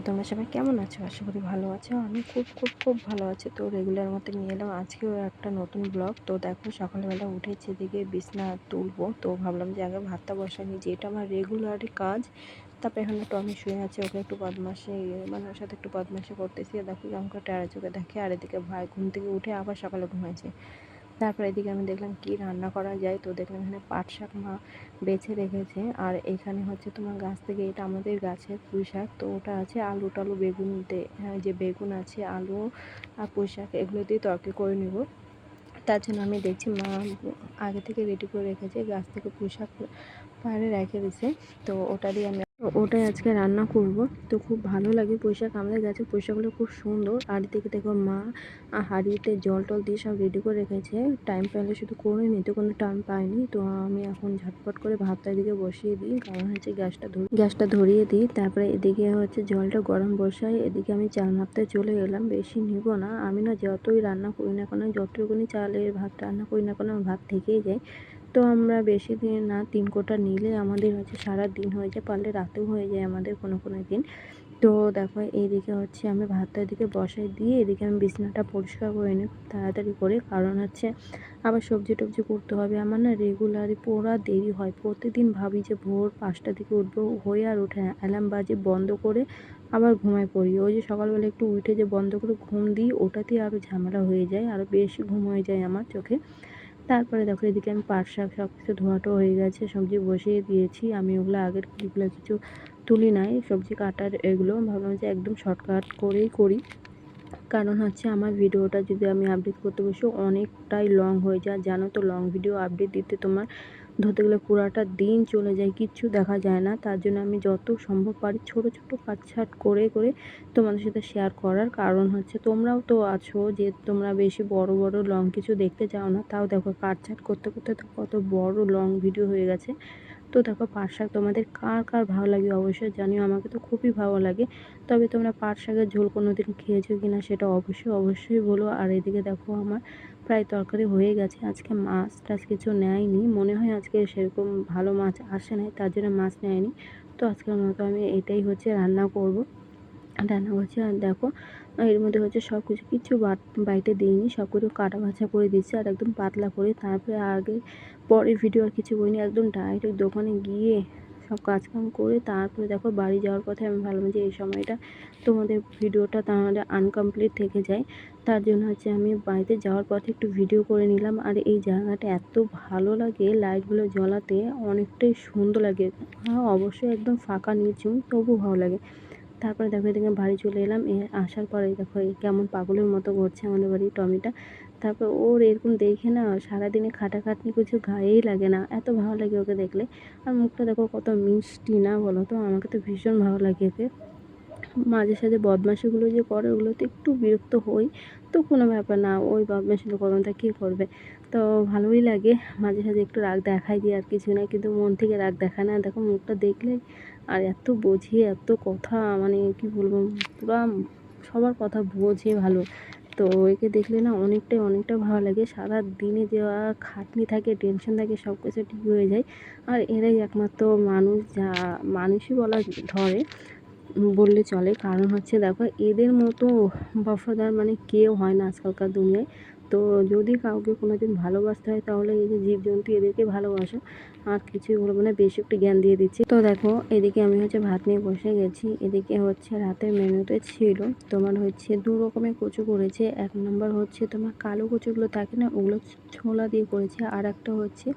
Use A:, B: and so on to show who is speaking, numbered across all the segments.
A: বন্ধুরা তোমরা সবাই কেমন আছো? আশা করি ভালো আছো। আমি খুব খুব খুব ভালো আছি। তো রেগুলার মতো নিয়ে এলাম। আজকেও একটা নতুন ব্লগ তো দেখো, সকালবেলা উঠেছে এদিকে বিছনা তুলবো। তো ভাবলাম যে আগে ভাতটা বসাই নিই। যেটা আমার রেগুলারই কাজ, তারপরে এখানে টমি শুয়ে আছে। ওকে একটু বদমাসে মানে ওর সাথে একটু বদমাসে করতেছি। দেখো আমাকে টেরা চোখে দেখে। আর এদিকে ভাই ঘুম থেকে উঠে আবার সকালে ঘুমাইছে। তারপর এদিকে আমি দেখলাম কি রান্না করা যায়, তো দেখলাম এখানে পাট শাক মা বেছে রেখেছে। আর এখানে হচ্ছে তোমার গাছ থেকে এটা আমাদের গাছের পুঁই শাক, তো ওটা আছে আলু টালু বেগুন হ্যাঁ যে বেগুন আছে, আলু আর পুঁই শাক, এগুলো দিয়ে তরকারি করে নেব। তার জন্য আমি দেখছি মা আগে থেকে রেডি করে রেখেছে, গাছ থেকে পুঁই শাক পাহাড়ে রেখে দিছে, তো ওটা দিয়ে আমি ওটাই আজকে রান্না করব। তো খুব ভালো লাগে পুঁইশাক। আমাদের গাছের পুঁইশাকগুলো খুব সুন্দর। আর দিকে দেখো মা হাঁড়িতে জল টল দিয়ে সব রেডি করে রেখেছে। টাইম পেলে শুধু করে নিতে কোনো টাইম পাইনি। তো আমি এখন ঝটপট করে ভাতটা এদিকে বসিয়ে দিই। কারণ হচ্ছে গ্যাসটা ধরি গ্যাসটা ধরিয়ে দিই। তারপরে এদিকে হচ্ছে জলটা গরম বসাই। এদিকে আমি চাল মাপতে চলে এলাম। বেশি নিব না। আমি না যতই রান্না করি না কেন, যতটুকুনি চালের ভাত রান্না করি না কেন ভাত থেকেই যায়। তো আমরা বেশি দিন না, তিন কোটা নিলে আমাদের হচ্ছে সারা দিন হয়ে যায়, পারলে রাতেও হয়ে যায় আমাদের কোনো কোনো দিন। তো দেখো, এইদিকে হচ্ছে আমি ভাতটা এদিকে বসাই দিয়ে এদিকে আমি বিছনাটা পরিষ্কার করে নিই তাড়াতাড়ি করে। কারণ হচ্ছে আবার সবজি টবজি করতে হবে, আমার না রেগুলারই পুরা দেরি হয়। প্রতিদিন ভাবি যে ভোর পাঁচটা দিকে উঠবো, হয়ে আর ওঠে না। অ্যালার্ম বাজে বন্ধ করে আবার ঘুমায় পড়ি। ওই যে সকালবেলা একটু উঠে যে বন্ধ করে ঘুম দিই, ওটাতেই আরও ঝামেলা হয়ে যায় আরও বেশি ঘুম হয়ে যায় আমার চোখে। তারপরে দেখো এদিকে আমি পাট শাক সব কিছু ধোয়াটো হয়ে গেছে, সবজি বসিয়ে দিয়েছি। আমি ওগুলো আগের ক্লিপগুলো কিছু তুলি নাই, সবজি কাটার এগুলো। ভাবলাম যে একদম শর্টকাট করেই করি। কারণ হচ্ছে আমার ভিডিওটা যদি আমি আপডেট করতে বসি, অনেকটাই লং হয়ে যায়। জানো তো লং ভিডিও আপডেট দিতে তোমার ধরতে গেলে পুরাটা দিন চলে যায়, কিচ্ছু দেখা যায় না। তার জন্য আমি যত সম্ভব পারি ছোট ছোট কাটছাট করে করে তোমাদের সাথে শেয়ার করার কারণ হচ্ছে তোমরাও তো আছো, যে তোমরা বেশি বড় বড় লং কিছু দেখতে চাও না, তাও দেখো কাটছাট করতে করতে তো কত বড় লং ভিডিও হয়ে গেছে। তো দেখো পাট শাক তোমাদের কার কার ভালো লাগে অবশ্যই জানিও, আমাকে তো খুবই ভালো লাগে। তবে তোমরা পাট শাকের ঝোল কোনো দিন খেয়েছো কি না সেটা অবশ্যই অবশ্যই বলো। আর এদিকে দেখো আমার প্রায় তরকারি হয়ে গেছে, আজকে মাছ টাছ কিছু নেয়নি। মনে হয় আজকে সেরকম ভালো মাছ আসে নাই, তার জন্য মাছ নেয়নি। তো আজকের মতো আমি এটাই হচ্ছে রান্না করব। রান্না করছি আর দেখো এর মধ্যে হচ্ছে সব কিছু কিছু বাইটে দিইনি, সব কিছু কাটা ভাজা করে দিচ্ছি আর একদম পাতলা করে, তারপরে আগে পরে ভিডিও আর কিছু করিনি, একদম ডাইরেক্ট দোকানে গিয়ে সব কাজকাম করে, তারপরে দেখো বাড়ি যাওয়ার পথে আমি ভাবলাম যে এই সময়টা তোমাদের ভিডিওটা তাহলে আনকমপ্লিট থেকে যায়। তার জন্য হচ্ছে আমি বাড়িতে যাওয়ার পথে একটু ভিডিও করে নিলাম, আর এই জায়গাটা এত ভালো লাগে লাইটগুলো জ্বলাতে, অনেকটাই সুন্দর লাগে। হ্যাঁ অবশ্যই একদম ফাঁকা নিচু তবু ভালো লাগে। তারপরে দেখো এদিকে বাড়ি চলে এলাম। এ আসার পরে দেখো কেমন পাগলের মতো করছে আমাদের বাড়ির টমিটা। তারপর ওর এরকম দেখে না সারাদিনে খাটাখাটনি কিছু গায়েই লাগে না। এত ভালো লাগে ওকে দেখলে। আর মুখটা দেখো কত মিষ্টি না বলো তো? আমাকে তো ভীষণ ভালো লাগে ওকে। মাঝে সাঝে বদমাশিগুলো যে করে ওগুলোতে একটু বিরক্ত হই, তো কোনো ব্যাপার না। ওই বদমাশিগুলো করবেন তা কী করবে? তো ভালোই লাগে। মাঝে সাঝে একটু রাগ দেখাই দিয়ে আর কিছু না কিন্তু মন থেকে রাগ দেখায় না। দেখো মুখটা দেখলে আর এত বোঝে, এত কথা মানে কি বলব, পুরা সবার কথা বোঝে ভালো। তো একে দেখলে না অনেকটাই, অনেকটা ভালো লাগে। সারা দিনে যে খাটনি থাকে টেনশন থাকে, সব কিছু ঠিক হয়ে যায়। আর এরাই একমাত্র মানুষ যা মানুষই বলা ধরে, বললে চলে। কারণ হচ্ছে দেখো, এদের মতো বফাদার মানে কেউ হয় না আজকালকার দুনিয়ায়। তো যদি কাউকে কোনো দিন ভালোবাসতে হয়, তাহলে এই যে জীবজন্তু এদেরকে ভালোবাসো। আর কিছুই বলব না, বেশি একটু জ্ঞান দিয়ে দিচ্ছি। তো দেখো, এদিকে আমি হচ্ছে ভাত নিয়ে বসে গেছি। এদিকে হচ্ছে রাতের মেনুতে ছিল তোমার হচ্ছে দু রকমের কচু করেছে। এক নম্বর হচ্ছে তোমার কালো কচুগুলো থাকে না, ওগুলো ছোলা দিয়ে করেছে। আর একটা হচ্ছে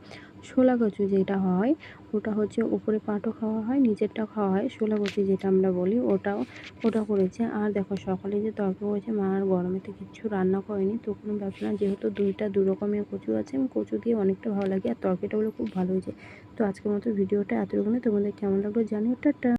A: শোলা কচু যেটা হয়, ওটা হচ্ছে উপরে পাটও খাওয়া হয়, নিচেরটা খাওয়া হয়। শোলা কচু যেটা আমরা বলি, ওটাও, ওটা করেছে। আর দেখো, সকালে যে তরকারি করেছে, মা আর গরমে তো কিচ্ছু রান্না করেনি। তো কোনো ব্যাপার না, যেহেতু দুইটা, দু রকমের কচু আছে কচু দিয়ে অনেকটা ভালো লাগে। আর তরকারিটা হলো খুব ভালো হয়েছে। তো আজকের মতো ভিডিওটা এতটুকুনি। তোমাদের কেমন লাগল জানিও। টাটা।